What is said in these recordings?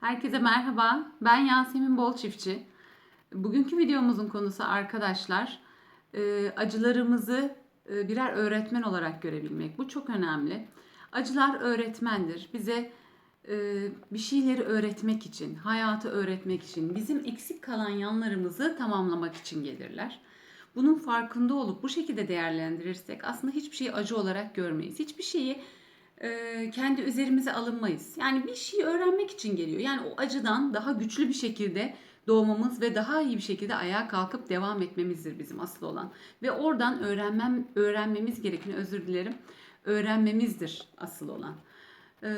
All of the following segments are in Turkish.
Herkese merhaba. Ben Yasemin Bol. Bugünkü videomuzun konusu arkadaşlar e, acılarımızı e, birer öğretmen olarak görebilmek. Bu çok önemli. Acılar öğretmendir. Bize e, bir şeyleri öğretmek için, hayatı öğretmek için, bizim eksik kalan yanlarımızı tamamlamak için gelirler. Bunun farkında olup bu şekilde değerlendirirsek aslında hiçbir şeyi acı olarak görmeyiz. Hiçbir şeyi kendi üzerimize alınmayız. Yani bir şeyi öğrenmek için geliyor. Yani o acıdan daha güçlü bir şekilde doğmamız ve daha iyi bir şekilde ayağa kalkıp devam etmemizdir bizim asıl olan. Ve oradan öğrenmem öğrenmemiz gerekeni özür dilerim. Öğrenmemizdir asıl olan. E,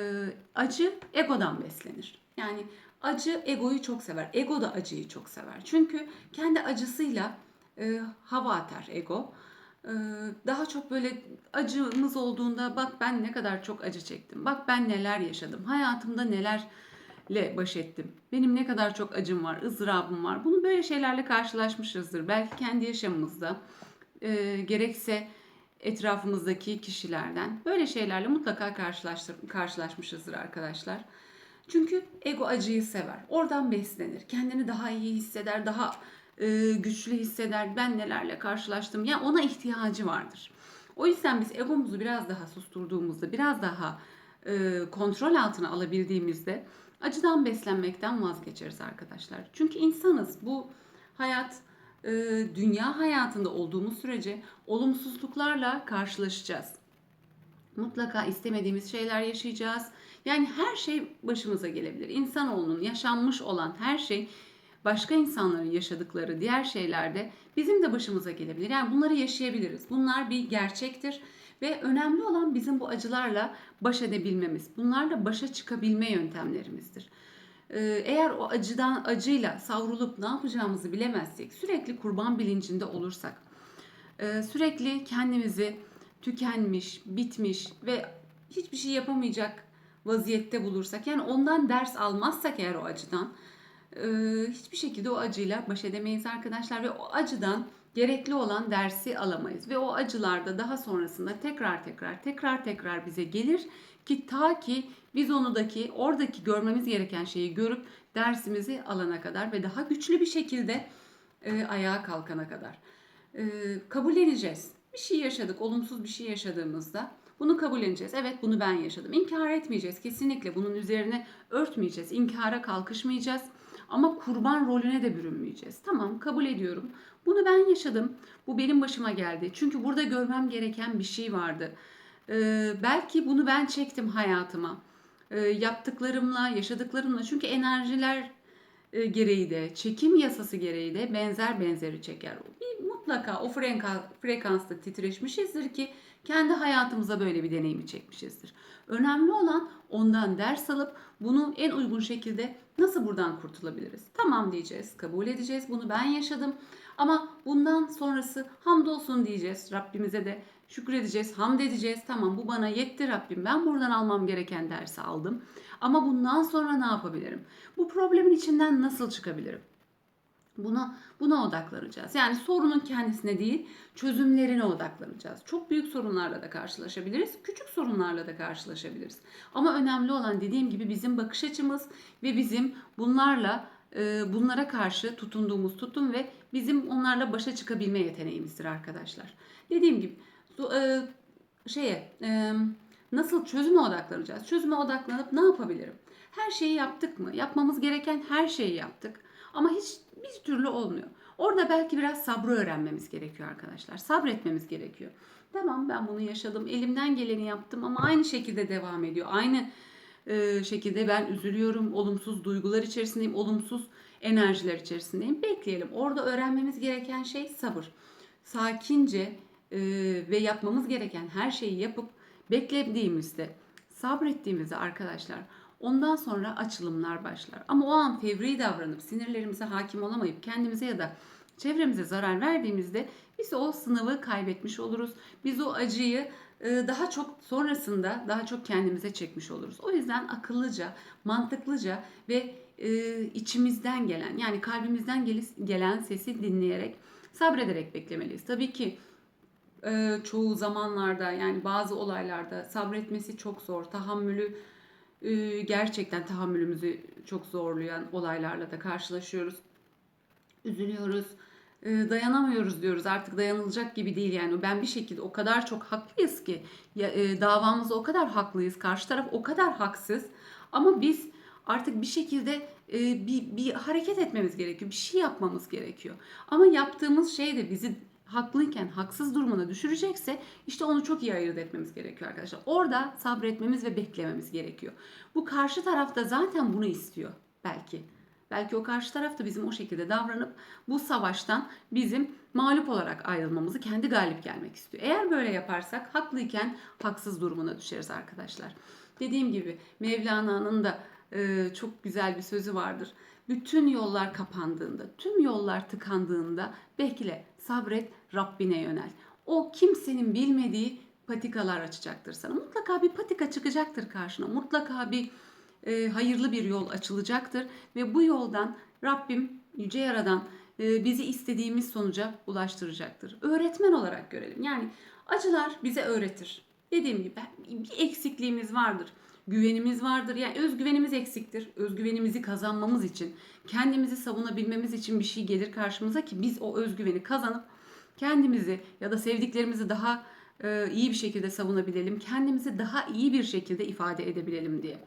acı egodan beslenir. Yani acı egoyu çok sever. Ego da acıyı çok sever. Çünkü kendi acısıyla e, hava atar ego. Daha çok böyle acımız olduğunda bak ben ne kadar çok acı çektim. Bak ben neler yaşadım. Hayatımda nelerle baş ettim. Benim ne kadar çok acım var, ızdırabım var. Bunu böyle şeylerle karşılaşmışızdır. Belki kendi yaşamımızda e, gerekse etrafımızdaki kişilerden böyle şeylerle mutlaka karşılaşmışızdır arkadaşlar. Çünkü ego acıyı sever. Oradan beslenir. Kendini daha iyi hisseder, daha e, güçlü hisseder. Ben nelerle karşılaştım. Yani ona ihtiyacı vardır. O yüzden biz egomuzu biraz daha susturduğumuzda, biraz daha e, kontrol altına alabildiğimizde acıdan beslenmekten vazgeçeriz arkadaşlar. Çünkü insanız. Bu hayat e, dünya hayatında olduğumuz sürece olumsuzluklarla karşılaşacağız. Mutlaka istemediğimiz şeyler yaşayacağız. Yani her şey başımıza gelebilir. İnsanoğlunun yaşanmış olan her şey başka insanların yaşadıkları diğer şeylerde bizim de başımıza gelebilir. Yani bunları yaşayabiliriz. Bunlar bir gerçektir ve önemli olan bizim bu acılarla baş edebilmemiz. Bunlarla başa çıkabilme yöntemlerimizdir. Ee, eğer o acıdan acıyla savrulup ne yapacağımızı bilemezsek, sürekli kurban bilincinde olursak, e, sürekli kendimizi tükenmiş, bitmiş ve hiçbir şey yapamayacak vaziyette bulursak, yani ondan ders almazsak eğer o acıdan, e, hiçbir şekilde o acıyla baş edemeyiz arkadaşlar ve o acıdan gerekli olan dersi alamayız ve o acılarda daha sonrasında tekrar tekrar tekrar tekrar bize gelir ki ta ki biz onudaki oradaki görmemiz gereken şeyi görüp dersimizi alana kadar ve daha güçlü bir şekilde e, ayağa kalkana kadar e, kabulleneceğiz. Bir şey yaşadık, olumsuz bir şey yaşadığımızda bunu kabulleneceğiz. Evet bunu ben yaşadım. İnkar etmeyeceğiz. Kesinlikle bunun üzerine örtmeyeceğiz. İnkara kalkışmayacağız. Ama kurban rolüne de bürünmeyeceğiz. Tamam kabul ediyorum. Bunu ben yaşadım. Bu benim başıma geldi. Çünkü burada görmem gereken bir şey vardı. Ee, belki bunu ben çektim hayatıma. Ee, yaptıklarımla, yaşadıklarımla. Çünkü enerjiler e, gereği de, çekim yasası gereği de benzer benzeri çeker. Bir mutlaka o freka, frekansta titreşmişizdir ki kendi hayatımıza böyle bir deneyimi çekmişizdir. Önemli olan ondan ders alıp bunu en uygun şekilde nasıl buradan kurtulabiliriz? Tamam diyeceğiz, kabul edeceğiz. Bunu ben yaşadım. Ama bundan sonrası hamdolsun diyeceğiz. Rabbimize de şükredeceğiz, hamd edeceğiz. Tamam bu bana yetti Rabbim. Ben buradan almam gereken dersi aldım. Ama bundan sonra ne yapabilirim? Bu problemin içinden nasıl çıkabilirim? Buna buna odaklanacağız. Yani sorunun kendisine değil, çözümlerine odaklanacağız. Çok büyük sorunlarla da karşılaşabiliriz, küçük sorunlarla da karşılaşabiliriz. Ama önemli olan dediğim gibi bizim bakış açımız ve bizim bunlarla e, bunlara karşı tutunduğumuz tutum ve bizim onlarla başa çıkabilme yeteneğimizdir arkadaşlar. Dediğim gibi e, şeye e, nasıl çözüme odaklanacağız? Çözüme odaklanıp ne yapabilirim? Her şeyi yaptık mı? Yapmamız gereken her şeyi yaptık. Ama hiç bir türlü olmuyor. Orada belki biraz sabrı öğrenmemiz gerekiyor arkadaşlar. Sabretmemiz gerekiyor. Tamam ben bunu yaşadım. Elimden geleni yaptım ama aynı şekilde devam ediyor. Aynı e, şekilde ben üzülüyorum. Olumsuz duygular içerisindeyim. Olumsuz enerjiler içerisindeyim. Bekleyelim. Orada öğrenmemiz gereken şey sabır. Sakince e, ve yapmamız gereken her şeyi yapıp beklediğimizde, sabrettiğimizde arkadaşlar Ondan sonra açılımlar başlar. Ama o an fevri davranıp sinirlerimize hakim olamayıp kendimize ya da çevremize zarar verdiğimizde biz o sınavı kaybetmiş oluruz. Biz o acıyı e, daha çok sonrasında daha çok kendimize çekmiş oluruz. O yüzden akıllıca, mantıklıca ve e, içimizden gelen yani kalbimizden gelen sesi dinleyerek sabrederek beklemeliyiz. Tabii ki e, çoğu zamanlarda yani bazı olaylarda sabretmesi çok zor, tahammülü gerçekten tahammülümüzü çok zorlayan olaylarla da karşılaşıyoruz. Üzülüyoruz, e, dayanamıyoruz diyoruz. Artık dayanılacak gibi değil yani. Ben bir şekilde o kadar çok haklıyız ki e, davamızda o kadar haklıyız. Karşı taraf o kadar haksız. Ama biz artık bir şekilde e, bir, bir hareket etmemiz gerekiyor. Bir şey yapmamız gerekiyor. Ama yaptığımız şey de bizi haklıyken haksız durumuna düşürecekse işte onu çok iyi ayırt etmemiz gerekiyor arkadaşlar. Orada sabretmemiz ve beklememiz gerekiyor. Bu karşı taraf da zaten bunu istiyor belki. Belki o karşı taraf da bizim o şekilde davranıp bu savaştan bizim mağlup olarak ayrılmamızı, kendi galip gelmek istiyor. Eğer böyle yaparsak haklıyken haksız durumuna düşeriz arkadaşlar. Dediğim gibi Mevlana'nın da e, çok güzel bir sözü vardır. Bütün yollar kapandığında, tüm yollar tıkandığında bekle, sabret, Rabbine yönel. O kimsenin bilmediği patikalar açacaktır sana. Mutlaka bir patika çıkacaktır karşına. Mutlaka bir e, hayırlı bir yol açılacaktır ve bu yoldan Rabbim yüce yaradan e, bizi istediğimiz sonuca ulaştıracaktır. Öğretmen olarak görelim. Yani acılar bize öğretir. Dediğim gibi bir eksikliğimiz vardır. Güvenimiz vardır. Yani özgüvenimiz eksiktir. Özgüvenimizi kazanmamız için, kendimizi savunabilmemiz için bir şey gelir karşımıza ki biz o özgüveni kazanıp kendimizi ya da sevdiklerimizi daha e, iyi bir şekilde savunabilelim. Kendimizi daha iyi bir şekilde ifade edebilelim diye.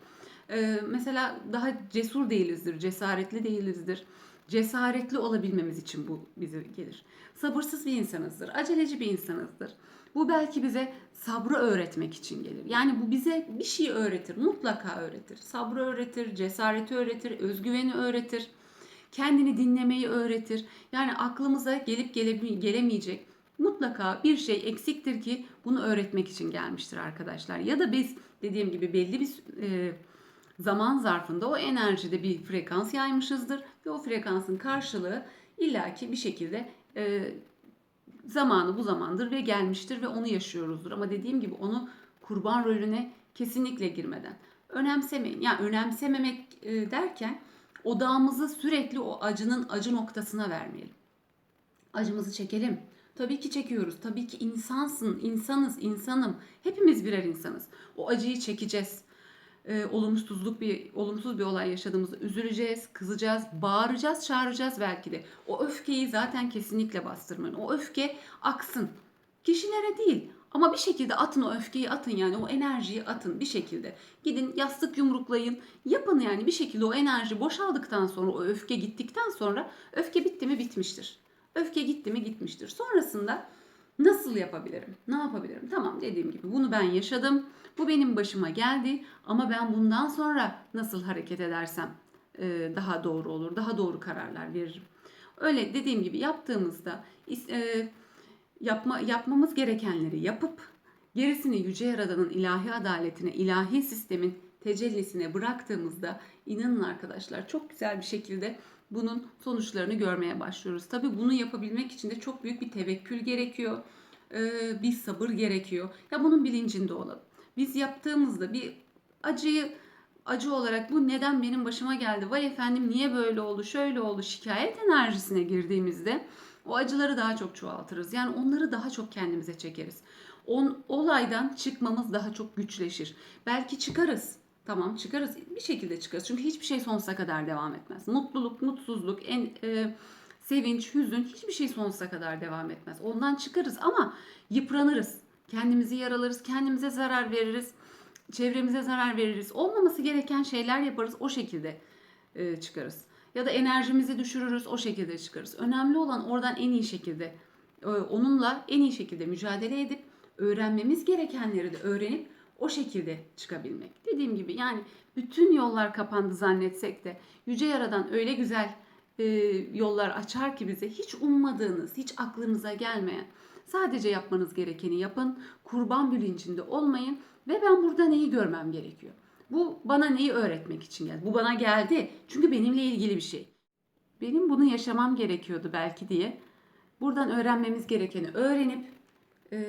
E, mesela daha cesur değilizdir, cesaretli değilizdir. Cesaretli olabilmemiz için bu bize gelir. Sabırsız bir insanızdır, aceleci bir insanızdır. Bu belki bize sabrı öğretmek için gelir. Yani bu bize bir şey öğretir, mutlaka öğretir. Sabrı öğretir, cesareti öğretir, özgüveni öğretir. Kendini dinlemeyi öğretir. Yani aklımıza gelip gele- gelemeyecek mutlaka bir şey eksiktir ki bunu öğretmek için gelmiştir arkadaşlar. Ya da biz dediğim gibi belli bir e, zaman zarfında o enerjide bir frekans yaymışızdır ve o frekansın karşılığı illaki bir şekilde e, zamanı bu zamandır ve gelmiştir ve onu yaşıyoruzdur. Ama dediğim gibi onu kurban rolüne kesinlikle girmeden. Önemsemeyin. Yani önemsememek e, derken odağımızı sürekli o acının acı noktasına vermeyelim. Acımızı çekelim. Tabii ki çekiyoruz. Tabii ki insansın, insanız, insanım. Hepimiz birer insanız. O acıyı çekeceğiz. Ee, olumsuzluk bir olumsuz bir olay yaşadığımızda üzüleceğiz, kızacağız, bağıracağız, çağıracağız belki de. O öfkeyi zaten kesinlikle bastırmayın. O öfke aksın. Kişilere değil ama bir şekilde atın o öfkeyi atın yani o enerjiyi atın bir şekilde. Gidin yastık yumruklayın. Yapın yani bir şekilde o enerji boşaldıktan sonra o öfke gittikten sonra öfke bitti mi bitmiştir. Öfke gitti mi gitmiştir. Sonrasında nasıl yapabilirim? Ne yapabilirim? Tamam dediğim gibi bunu ben yaşadım. Bu benim başıma geldi ama ben bundan sonra nasıl hareket edersem e, daha doğru olur, daha doğru kararlar veririm. Öyle dediğim gibi yaptığımızda e, yapma, yapmamız gerekenleri yapıp gerisini Yüce Yaradan'ın ilahi adaletine, ilahi sistemin tecellisine bıraktığımızda inanın arkadaşlar çok güzel bir şekilde bunun sonuçlarını görmeye başlıyoruz. Tabi bunu yapabilmek için de çok büyük bir tevekkül gerekiyor. Bir sabır gerekiyor. Ya bunun bilincinde olalım. Biz yaptığımızda bir acıyı acı olarak bu neden benim başıma geldi? Vay efendim niye böyle oldu? Şöyle oldu. Şikayet enerjisine girdiğimizde o acıları daha çok çoğaltırız. Yani onları daha çok kendimize çekeriz. On, olaydan çıkmamız daha çok güçleşir. Belki çıkarız. Tamam çıkarız. Bir şekilde çıkarız. Çünkü hiçbir şey sonsuza kadar devam etmez. Mutluluk, mutsuzluk, en, e, sevinç, hüzün hiçbir şey sonsuza kadar devam etmez. Ondan çıkarız ama yıpranırız. Kendimizi yaralarız, kendimize zarar veririz, çevremize zarar veririz. Olmaması gereken şeyler yaparız, o şekilde e, çıkarız. Ya da enerjimizi düşürürüz, o şekilde çıkarız. Önemli olan oradan en iyi şekilde, e, onunla en iyi şekilde mücadele edip öğrenmemiz gerekenleri de öğrenip o şekilde çıkabilmek. Dediğim gibi yani bütün yollar kapandı zannetsek de Yüce Yaradan öyle güzel e, yollar açar ki bize hiç ummadığınız, hiç aklınıza gelmeyen Sadece yapmanız gerekeni yapın. Kurban bilincinde olmayın ve ben burada neyi görmem gerekiyor? Bu bana neyi öğretmek için geldi? Bu bana geldi. Çünkü benimle ilgili bir şey. Benim bunu yaşamam gerekiyordu belki diye. Buradan öğrenmemiz gerekeni öğrenip e,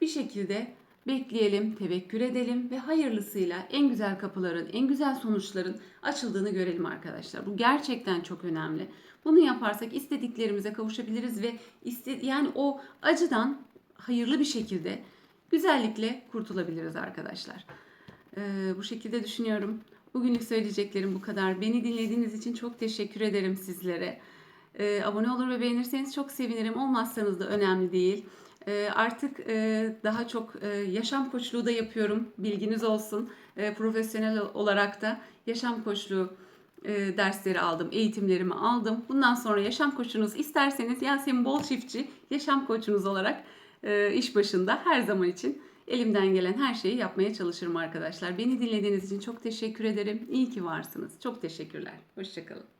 bir şekilde bekleyelim, tevekkül edelim ve hayırlısıyla en güzel kapıların, en güzel sonuçların açıldığını görelim arkadaşlar. Bu gerçekten çok önemli. Bunu yaparsak istediklerimize kavuşabiliriz ve iste, yani o acıdan hayırlı bir şekilde güzellikle kurtulabiliriz arkadaşlar. Ee, bu şekilde düşünüyorum. Bugünlük söyleyeceklerim bu kadar. Beni dinlediğiniz için çok teşekkür ederim sizlere. Ee, abone olur ve beğenirseniz çok sevinirim. Olmazsanız da önemli değil. Ee, artık e, daha çok e, yaşam koçluğu da yapıyorum. Bilginiz olsun. E, profesyonel olarak da yaşam koçluğu e, dersleri aldım, eğitimlerimi aldım. Bundan sonra yaşam koçunuz isterseniz Yasemin Bol Çiftçi yaşam koçunuz olarak e, iş başında her zaman için elimden gelen her şeyi yapmaya çalışırım arkadaşlar. Beni dinlediğiniz için çok teşekkür ederim. İyi ki varsınız. Çok teşekkürler. Hoşçakalın.